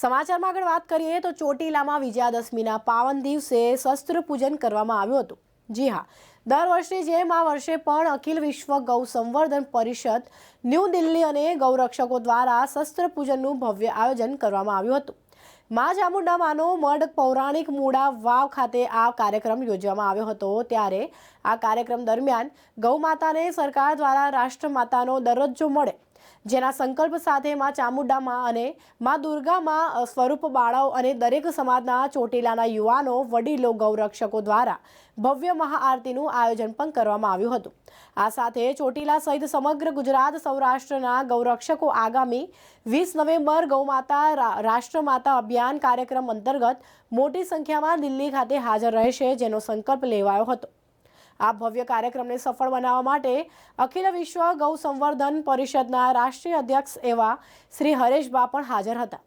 સમાચારમાં આગળ વાત કરીએ તો ચોટીલામાં વિજયાદશમીના પાવન દિવસે શસ્ત્ર પૂજન કરવામાં આવ્યું હતું. જી હા, દર વર્ષની જેમ આ વર્ષે પણ અખિલ વિશ્વ ગૌ સંવર્ધન પરિષદ ન્યૂ દિલ્હી અને ગૌરક્ષકો દ્વારા શસ્ત્ર પૂજનનું ભવ્ય આયોજન કરવામાં આવ્યું હતું. મા ચામુંડામાનો મઢ પૌરાણિક મૂળા વાવ ખાતે આ કાર્યક્રમ યોજવામાં આવ્યો હતો. ત્યારે આ કાર્યક્રમ દરમિયાન ગૌમાતાને સરકાર દ્વારા રાષ્ટ્રમાતાનો દરજ્જો મળે. જેના સંકલ્પ સાથે માં ચામુંડામાં અને માં દુર્ગામાં સ્વરૂપ બાળાઓ અને દરેક સમાજના ચોટીલાના યુવાનો, વડીલો, ગૌરક્ષકો દ્વારા ભવ્ય મહાઆરતીનું આયોજન પણ કરવામાં આવ્યું હતું. આ સાથે ચોટીલા સહિત સમગ્ર ગુજરાત સૌરાષ્ટ્રના ગૌરક્ષકો આગામી વીસ નવેમ્બર ગૌમાતા રાષ્ટ્રમાતા અભિયાન કાર્યક્રમ અંતર્ગત મોટી સંખ્યામાં દિલ્હી ખાતે હાજર રહેશે જેનો સંકલ્પ લેવાયો હતો. આ ભવ્ય કાર્યક્રમને સફળ બનાવવા માટે અખિલ વિશ્વ ગૌ સંવર્ધન પરિષદના રાષ્ટ્રીય અધ્યક્ષ એવા શ્રી હરેશ બા પણ હાજર હતા.